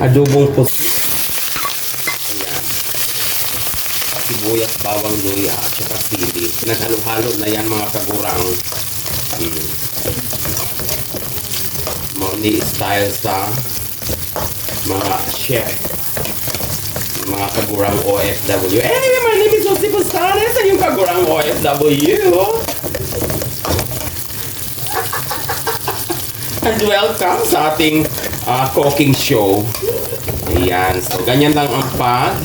adobong pusit. Ayan. Sibuyas, bawang luya, at saka sili. Pinaghalo-halo na yan mga kagurang. Mm. Mga ni-style sa mga chef mga kagurang OFW. Anyway, my name is Jose Postanes and yung kagurang OFW. And welcome sa ating ah, cooking show. Ayan. So, ganyan lang ang pag,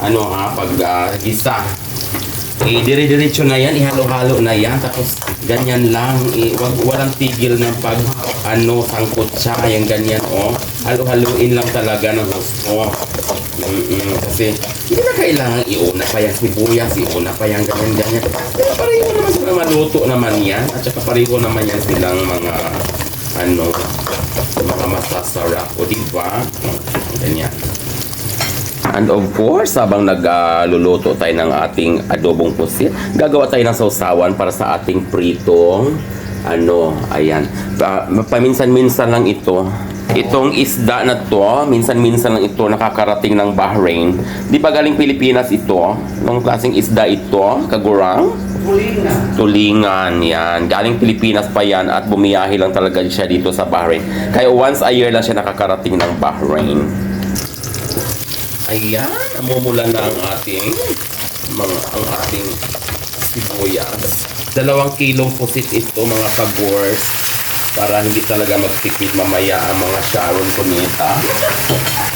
ano ha, pag ah, gisa. Eh, dire-diretso na yan, ihalo-halo na yan. Tapos, ganyan lang. Eh, wag, walang tigil ng pag, ano, sangkot siya. Yung ganyan, oh. Halo-haluin lang talaga ng gusto. Mm-mm, kasi, hindi na kailangan iuna pa yan sibuyas, iuna pa yan ganyan-ganyan. Pero pareho naman sila maluto naman yan. At saka pareho naman yan silang mga, ano, mga masasarap. O, di ba? Ganyan. And of course, habang nagluluto tayo ng ating adobong pusit, gagawa tayo ng sausawan para sa ating pritong ano, ayan. Pa, paminsan-minsan lang ito. Itong isda na to, minsan-minsan lang ito nakakarating ng Bahrain. Di ba galing Pilipinas ito? Nung klaseng isda ito, kagurang? Tulingan, yan. Galing Pilipinas pa yan at bumiyahe lang talaga siya dito sa Bahrain. Kaya once a year lang siya nakakarating ng Bahrain. Ayan, namumula na ang ating mga ang ating sibuyas. Dalawang kilong pusit ito mga kagors para hindi talaga magtipid mamaya ang mga Sharon Cuneta.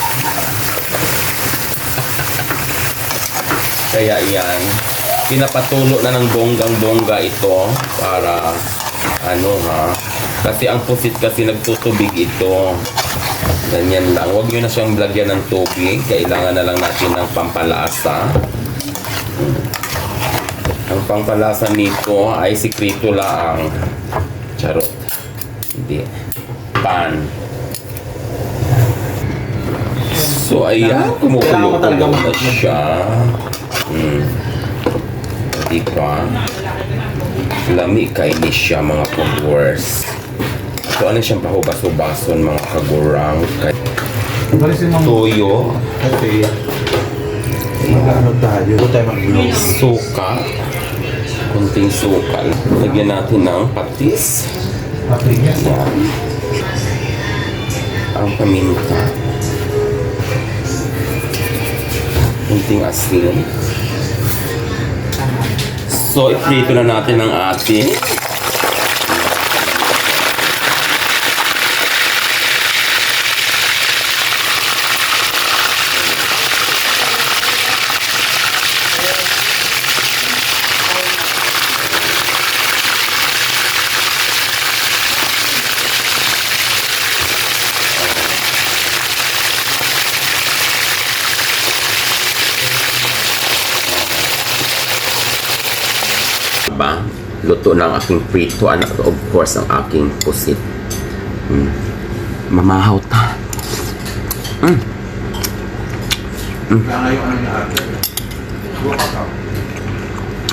Kaya yan, pinapatulo na ng bonggang-bongga ito para ano ha, kasi ang pusit kasi nagtutubig ito. Ganyan lang. Huwag nyo na siyang lagyan ng tubig. Kailangan na lang natin ng pampalasa. Ang pampalasa nito ay sikrito lang. Charot. Hindi. Pan. So, ayan. Kumukulo na siya. Hmm. Diba? Lami kay ni siya mga followers. So, ano siyang pahubaso-bason mga kagurang. Kay. Toyo. Kasi, mag-ano tayo. Huwag tayo mag-inom. suka, kunting suka. Lagyan natin ng patis. Mapigas. Yan. Ang paminta. Kunting asin. So, iprito na natin ang ating ba? Luto ng aking prito and of course ang aking pusit. Mm. Mamahaw ta. Kaya yung ano niya ate. Buwak ka.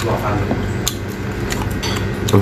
Buwak ka. Ang